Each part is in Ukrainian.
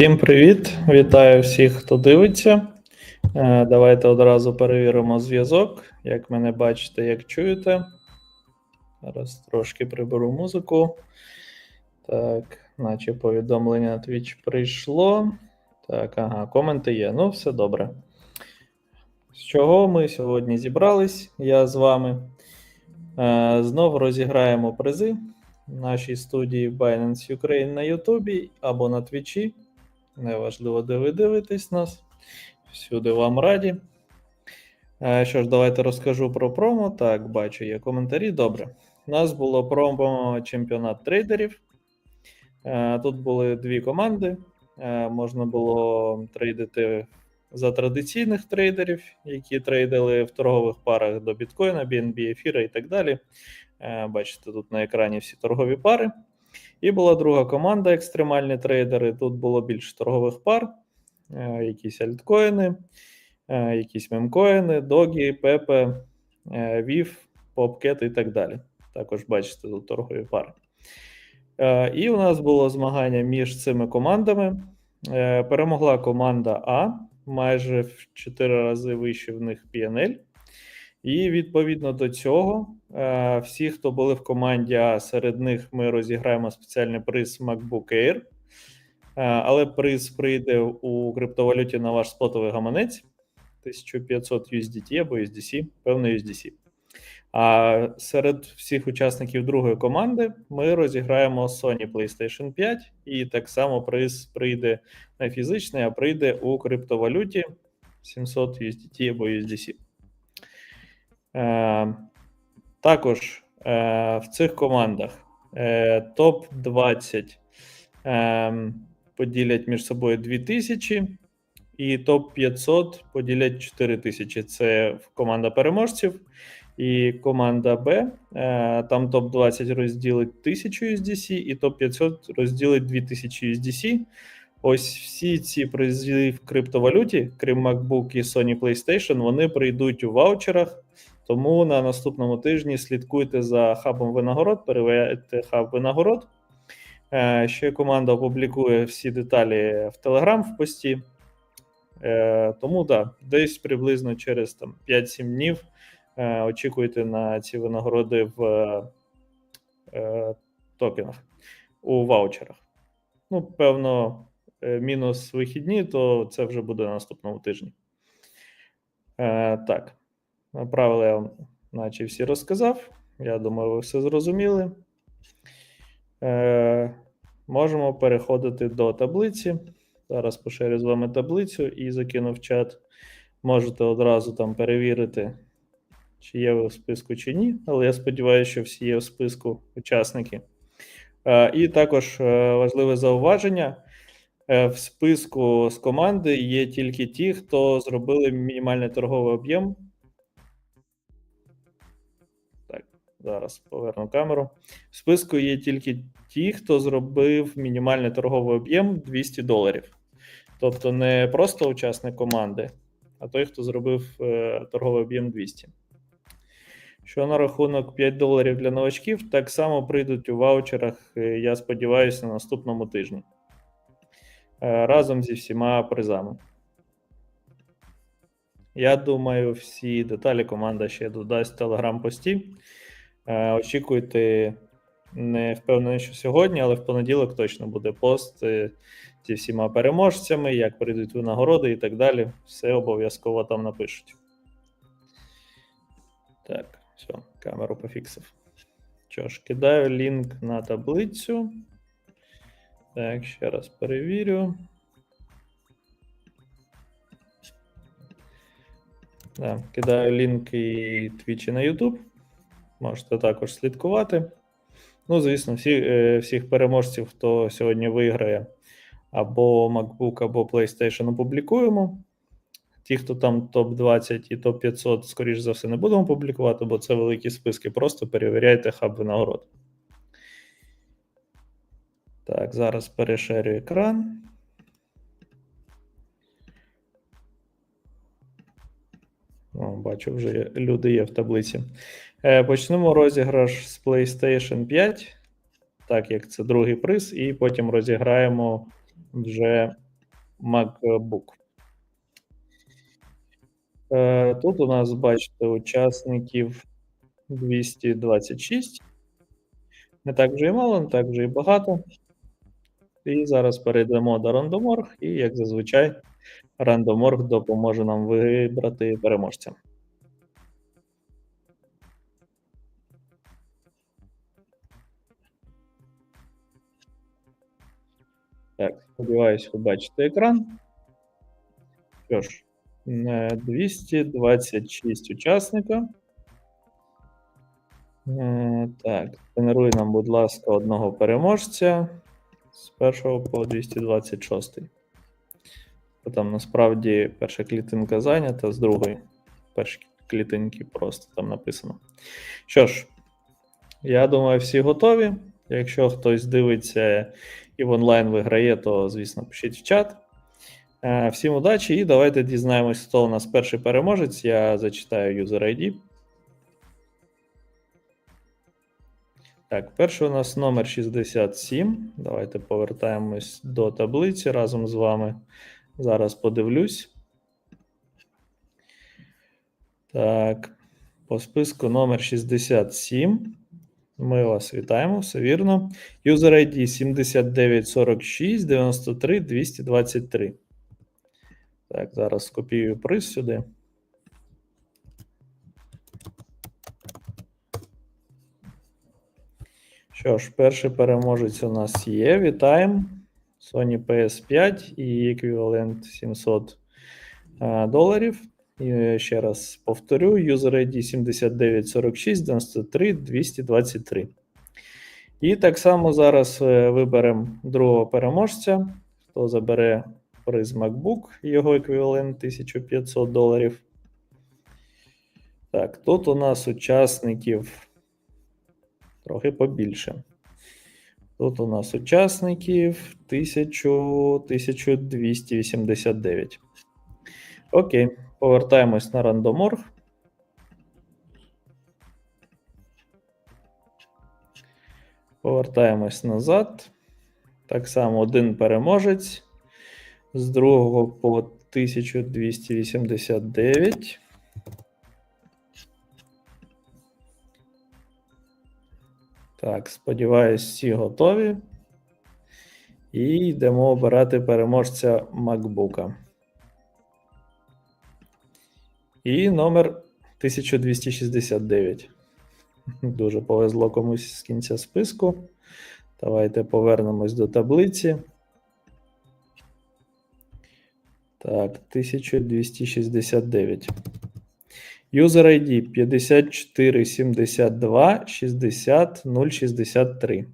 Всім привіт! Вітаю всіх, хто дивиться. Е, Давайте одразу перевіримо зв'язок. Як мене бачите, як чуєте. Зараз трошки приберу музику. Так, наче повідомлення на Twitch прийшло. Так, ага, коменти є. Ну, все добре. З чого ми сьогодні зібрались? Я з вами. Е, Знову розіграємо призи в нашій студії Binance Ukraine на Ютубі або на Твічі. Неважливо, де ви дивитесь нас. Всюди вам раді. Е, Що ж, давайте розкажу про промо. Так, бачу, є коментарі. Добре. У нас було промо чемпіонат трейдерів. Е, Тут були дві команди. Е, Можна було трейдити за традиційних трейдерів, які трейдили в торгових парах до біткоїна, BNB, ефіра і так далі. Бачите, тут на екрані всі торгові пари. І була друга команда екстремальні трейдери. Тут було більше торгових пар, е, якісь альткоїни, е, якісь мемкоїни, догі, пепе, е, вів, попкет і так далі. Також бачите тут торгові пари. І у нас було змагання між цими командами. Перемогла команда А, майже в 4 рази вище в них PNL. І відповідно до цього, е, всі, хто були в команді, А, серед них ми розіграємо спеціальний приз MacBook Air. Е, Але приз прийде у криптовалюті на ваш спотовий гаманець 1500 USDT або USDC, певно, USDC. А серед всіх учасників другої команди ми розіграємо Sony PlayStation 5, і так само приз прийде не фізичний, а прийде у криптовалюті 700 USDT або USDC. Е, також е, в цих командах е, топ-20 е, поділять між собою 2000, і топ-500 поділять 4000. Це команда переможців. І команда Б, е, там топ-20 розділить 1000 USDC, і топ-500 розділить 2000 USDC. Ось всі ці призи в криптовалюті, крім MacBook і Sony PlayStation, вони прийдуть у ваучерах. Тому на наступному тижні слідкуйте за хабом винагород, перевіряйте хаб винагород. Ще команда опублікує всі деталі в Telegram в пості. Е, Тому да, десь приблизно через там, 5-7 днів е, очікуйте на ці винагороди в е, токенах у ваучерах. Ну, певно, мінус вихідні, то це вже буде на наступному тижні. Так. Правила я вам наче всі розказав. Я думаю, ви все зрозуміли. Е, Можемо переходити до таблиці. Зараз поширю з вами таблицю і закину в чат. Можете одразу там перевірити, чи є ви в списку, чи ні. Але я сподіваюся, що всі є в списку учасники. Е, І також е, важливе зауваження. Е, В списку з команди є тільки ті, хто зробили мінімальний торговий об'єм Зараз поверну камеру. В списку є тільки ті, хто зробив мінімальний торговий об'єм 200 доларів. Тобто не просто учасник команди, а той, хто зробив е, торговий об'єм 200. Що на рахунок 5 доларів для новачків, так само прийдуть у ваучерах, е, я сподіваюся, на наступному тижні. Е, разом зі всіма призами. Я думаю, всі деталі команда ще додасть в телеграм-пості. Е, Очікуйте, не впевнений, що сьогодні, але в понеділок точно буде пост е, зі всіма переможцями, як прийдуть винагороди і так далі. Все обов'язково там напишуть. Так, все, камеру пофіксив. Що ж, кидаю лінк на таблицю. Так, ще раз перевірю. Да, кидаю лінк і Twitch на YouTube. Можете також слідкувати. Ну, звісно, всі, е, всіх переможців, хто сьогодні виграє або MacBook, або PlayStation опублікуємо. Ті, хто там топ-20 і топ-500, скоріш за все, не будемо публікувати, бо це великі списки. Просто перевіряйте хаб винагород. Так, зараз переширю екран. О, бачу, вже люди є в таблиці. Е, Почнемо розіграш з PlayStation 5, так як це другий приз, і потім розіграємо вже MacBook. Е, Тут у нас, бачите, учасників 226. Не так вже і мало, не так вже і багато. І зараз перейдемо до Randomorg, і, як зазвичай, Randomorg допоможе нам вибрати переможця. Так, сподіваюсь, ви бачите екран. Що ж, е, 226 учасника. Е, Так, генеруй нам, будь ласка, одного переможця з 1 по 226. Бо Там насправді перша клітинка зайнята, з другої перші клітинки просто там написано. Що ж, я думаю, всі готові. Якщо хтось дивиться і в онлайн виграє, то, звісно, пишіть в чат. Е, Всім удачі і давайте дізнаємось, хто у нас перший переможець. Я зачитаю user ID. Так, перший у нас номер 67. Давайте повертаємось до таблиці разом з вами. Зараз подивлюсь. Так, по списку номер 67. Ми вас вітаємо, все вірно. User ID 7946 93 223. Так, зараз скопіюю приз сюди. Що ж, перший переможець у нас є. Вітаємо. Sony PS5 і еквівалент 700 е, доларів. І ще раз повторю: user ID 7946 93 223. І так само зараз е, виберемо другого переможця, хто забере приз MacBook, його еквівалент 1500 доларів. Так, тут у нас учасників трохи побільше. Тут у нас учасників 1000, 1289. Окей, повертаємось на рандоморг. Повертаємось назад. Так само один переможець. З другого по 1289. Так, сподіваюсь, всі готові. І йдемо обирати переможця MacBook. І номер 1269. Дуже повезло комусь з кінця списку. Давайте повернемось до таблиці. Так, 1269. User ID 5472 60 063.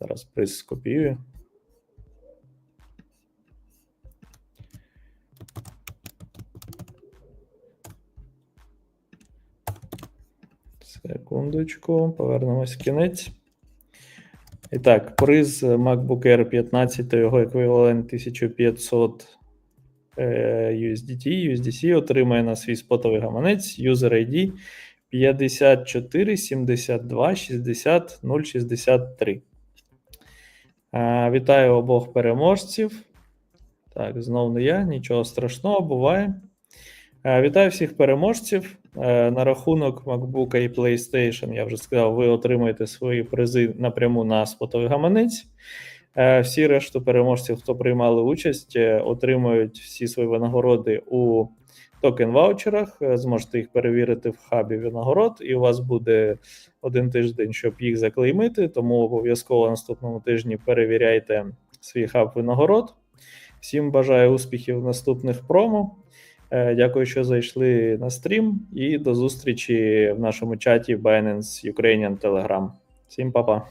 Зараз приз скопіюю. Секундочку, повернемось в кінець. І так, приз MacBook Air 15 його еквівалент 1500 е, USDT, USDC отримає на свій спотовий гаманець user ID 54 72 60 063. Е, Вітаю обох переможців. Так, знов не я, нічого страшного, буває. Е, Вітаю всіх переможців. Е, На рахунок MacBook і PlayStation, я вже сказав, ви отримаєте свої призи напряму на спотовий гаманець. Е, Всі решту переможців, хто приймали участь, отримують всі свої винагороди у токен ваучерах. Зможете їх перевірити в хабі винагород, і у вас буде один тиждень, щоб їх заклеймити. Тому обов'язково наступному тижні перевіряйте свій хаб винагород. Всім бажаю успіхів в наступних промо. Е, Дякую, що зайшли на стрім, і до зустрічі в нашому чаті Binance Ukrainian Telegram. Всім па-па.